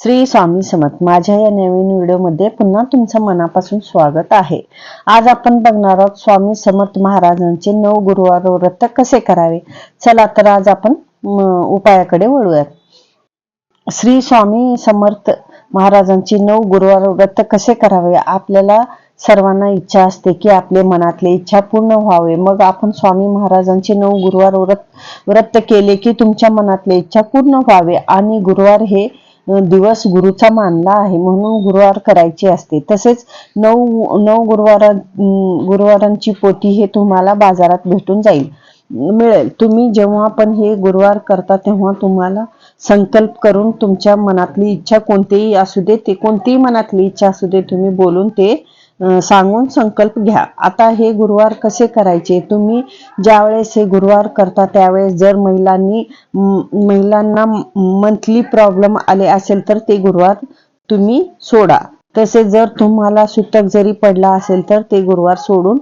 श्री स्वामी समर्थ. माझ्या या नवीन व्हिडिओमध्ये पुन्हा तुमचं मनापासून स्वागत आहे. आज आपण बघणार आहोत स्वामी समर्थ महाराजांचे नऊ गुरुवार व्रत कसे करावे? चला तर आज आपण उपायाकडे वळूयात. श्री स्वामी समर्थ महाराजांची नऊ गुरुवार व्रत कसे करावे? आपल्याला सर्वांना इच्छा असते की आपले मनातले इच्छा पूर्ण व्हावे. मग आपण स्वामी महाराजांचे नऊ गुरुवार व्रत व्रत केले की तुमच्या मनातले इच्छा पूर्ण व्हावे. आणि गुरुवार हे दिवस गुरुचा मानला आहे म्हणून गुरुवार करायची असते. तसेच नऊ नऊ गुरुवार गुरुवारांची पोती हे तुम्हाला बाजारात भेटून जाईल. मिळेल. तुम्ही जेव्हा पण हे गुरुवार करता तेव्हा तुम्हाला संकल्प करून तुमच्या मनातली इच्छा कोणतीही असू दे ते कोणतीही मनातली इच्छा असू दे तुम्ही बोलून ते सांगून संकल्प घ्या. आता हे गुरुवार कसे करायचे? तुम्ही ज्यावेळेस हे गुरुवार करता त्यावेळेस जर महिलांनी महिलांना मंथली प्रॉब्लेम आले असेल तर ते गुरुवार तुम्ही सोडा. तसे जर तुम्हाला सुतक जरी पडला असेल तर ते गुरुवार सोडून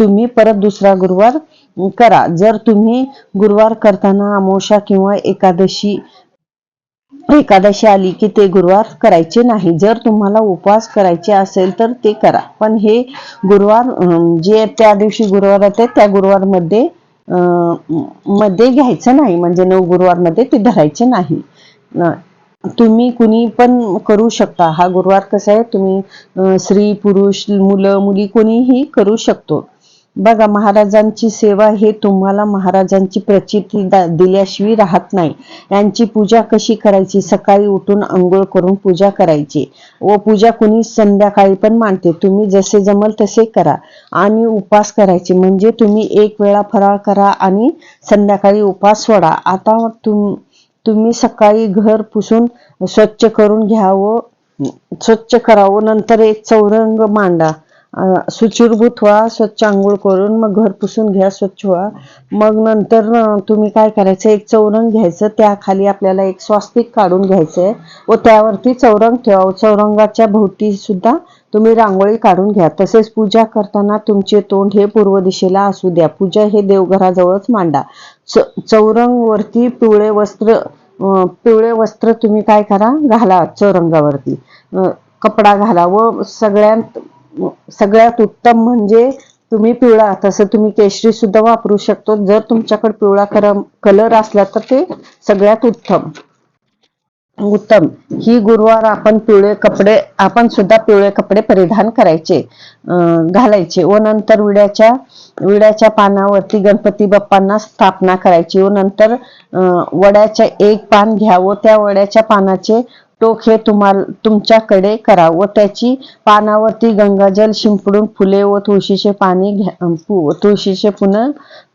तुम्ही परत दुसरा गुरुवार करा. जर तुम्ही गुरुवार करताना अमावस्या किंवा एकादशी एकादशी आली की ते गुरुवार करायचे नाही. जर तुम्हाला उपवास करायचे असेल तर ते करा. पण हे गुरुवार जे त्या दिवशी गुरुवार येते त्या गुरुवारमध्ये मध्ये घ्यायचं नाही. म्हणजे नऊ गुरुवारमध्ये ते धरायचे नाही. तुम्ही कुणी पण करू शकता. हा गुरुवार कसा आहे? तुम्ही स्त्री पुरुष मुलं मुली कोणीही करू शकतो. बघा महाराजांची सेवा हे तुम्हाला महाराजांची प्रचिती दिल्याशिवाय राहत नाही. यांची पूजा कशी करायची? सकाळी उठून आंघोळ करून पूजा करायची. व पूजा कुणी संध्याकाळी पण मांडते. तुम्ही जसे जमल तसे करा. आणि उपास करायचे. म्हणजे तुम्ही एक वेळा फराळ करा आणि संध्याकाळी उपास सोडा. आता तुम तुम्ही सकाळी घर पुसून स्वच्छ करून घ्यावं स्वच्छ करावं. नंतर एक चौरंग मांडा. शुचिर्भूत व्हा स्वच्छ आंघोळ करून मग घर पुसून घ्या स्वच्छ व्हा. मग नंतर तुम्ही काय करायचं एक चौरंग घ्यायचं त्याखाली आपल्याला एक स्वास्तिक काढून घ्यायचंय व त्यावरती चौरंग ठेवा. चौरंगाच्या भोवती सुद्धा तुम्ही रांगोळी काढून घ्या. तसेच पूजा करताना तुमचे तोंड हे पूर्व दिशेला असू द्या. पूजा हे देवघराजवळच मांडा. च- चौरंग वरती पिवळे वस्त्र पिवळे वस्त्र तुम्ही काय करा घाला चौरंगावरती. कपडा घाला व सगळ्यात सगळ्यात उत्तम म्हणजे तुम्ही पिवळा तसं तुम्ही केशरी सुद्धा वापरू शकतो. जर तुमच्याकडे पिवळा कलर असला तर ते सगळ्यात उत्तम. उत्तम. ही गुरुवार आपण पिवळे कपडे आपण सुद्धा पिवळे कपडे परिधान करायचे अं, घालायचे. व नंतर विड्याच्या विड्याच्या पानावरती गणपती बाप्पांना स्थापना करायची. व नंतर अं, वड्याच्या एक पान घ्यावं. त्या वड्याच्या पानाचे टोक हे तुम्हाला तुमच्याकडे करा व त्याची पानावरती गंगाजल शिंपडून फुले व तुळशीचे पाणी तुळशीचे पुन्हा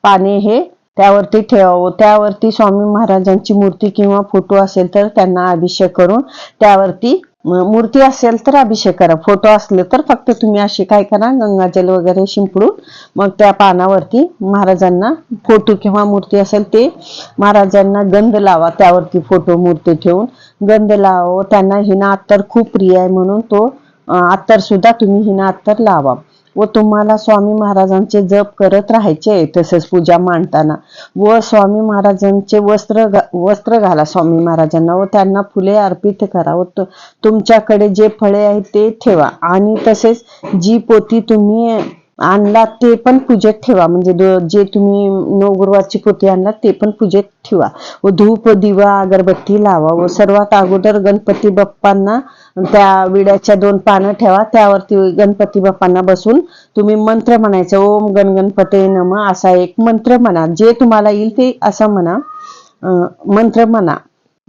पाने हे त्यावरती ठेवावं. त्यावरती स्वामी महाराजांची मूर्ती किंवा फोटो असेल तर त्यांना अभिषेक करून त्यावरती मूर्ती असेल तर अभिषेक करा. फोटो असले तर फक्त तुम्ही अशी काय करा गंगाजल वगैरे शिंपडून मग त्या पानावरती महाराजांना फोटो किंवा मूर्ती असेल ते महाराजांना गंध लावा. त्यावरती फोटो मूर्ती ठेवून गंध लावा. त्यांना हिना अत्तर खूप प्रिय आहे म्हणून तो अत्तर सुद्धा तुम्ही हिना अत्तर लावा. व तुम्हाला स्वामी महाराजांचे जप करत राहायचे तसेच पूजा मांडताना. व स्वामी महाराजांचे वस्त्र घा- वस्त्र घाला स्वामी महाराजांना व त्यांना फुले अर्पित करा. व तुमच्याकडे जे फळे आहेत ते ठेवा. आणि तसेच जी पोती तुम्ही आणला ते पण पूजेत ठेवा. म्हणजे जे तुम्ही नऊ गुरुवारची पोती आणला ते पण पूजेत ठेवा. व धूप दिवा अगरबत्ती लावा. व सर्वात अगोदर गणपती बाप्पांना त्या विड्याच्या दोन पानं ठेवा. त्यावरती गणपती बाप्पांना बसून तुम्ही मंत्र म्हणायचं. ओम गण गणपते नम असा एक मंत्र म्हणा. जे तुम्हाला येईल ते असं म्हणा. मंत्र म्हणा.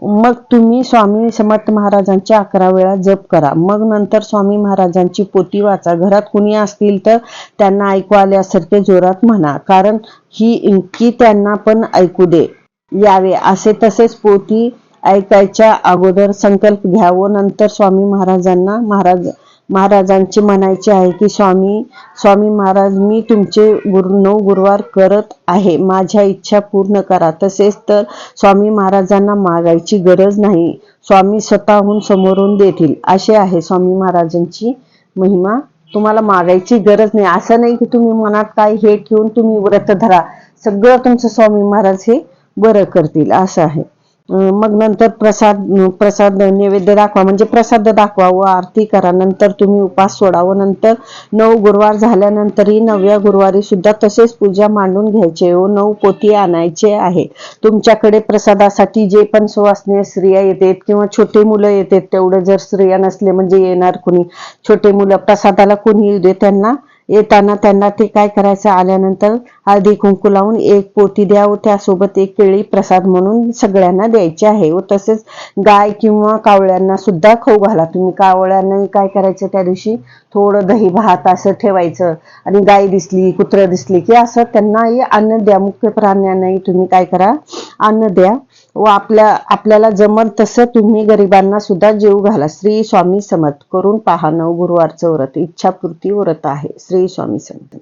मग तुम्ही स्वामी समर्थ महाराजांचे अकरा वेळा जप करा. मग नंतर स्वामी महाराजांची पोती वाचा. घरात कुणी असतील तर त्यांना ऐकू आल्यासारखे जोरात म्हणा. कारण ही की त्यांना पण ऐकू दे. यावे. असे तसेच पोती ऐकायच्या अगोदर संकल्प घ्यावं. नंतर स्वामी महाराजांना महाराज महाराजांचे म्हणायचे आहे की स्वामी स्वामी महाराज मी तुमचे गुरु नऊ गुरुवार करत आहे. माझ्या इच्छा पूर्ण करा. तसेच तर स्वामी महाराजांना मागायची गरज नाही. स्वामी स्वतःहून समोरून देतील. असे आहे स्वामी महाराजांची महिमा. तुम्हाला मागायची गरज नाही. असं नाही की तुम्ही मनात काय हे ठेवून तुम्ही व्रत धरा. सगळं तुमचं स्वामी महाराज हे बरं करतील. असं आहे. मग नंतर प्रसाद प्रसाद नैवेद्य दाखवा. म्हणजे प्रसाद दाखवा व आरती करा. नंतर तुम्ही उपास सोडा व नंतर नऊ गुरुवार झाल्यानंतरही नवव्या गुरुवारी सुद्धा तसेच पूजा मांडून घ्यायचे व हो, नऊ पोती आणायचे आहे. तुमच्याकडे प्रसादासाठी जे पण सुवासनीय स्त्रिया येतात किंवा छोटे मुलं येतात तेवढे जर स्त्रिया नसले म्हणजे येणार कुणी? छोटे मुलं प्रसादाला कोणी येऊ दे? त्यांना येताना त्यांना ते काय करायचं आल्यानंतर हळदी कुंकू लावून एक पोती द्या व त्यासोबत एक केळी प्रसाद म्हणून सगळ्यांना द्यायची आहे व तसेच गाय किंवा कावळ्यांना सुद्धा खाऊ घाला. तुम्ही कावळ्यांनाही काय करायचं त्या दिवशी? थोडं दही भात असं ठेवायचं. आणि गाय दिसली कुत्रं दिसली की असं त्यांनाही अन्न द्या. मुख्य प्राण्यांनाही तुम्ही काय करा? अन्न द्या. व आपल्या आपल्याला जमल तसं तुम्ही गरिबांना सुद्धा जीव घाला. श्री स्वामी समर्थ करून पहा. नऊ गुरुवारचं व्रत. इच्छापूर्ती व्रत आहे. श्री स्वामी समर्थ.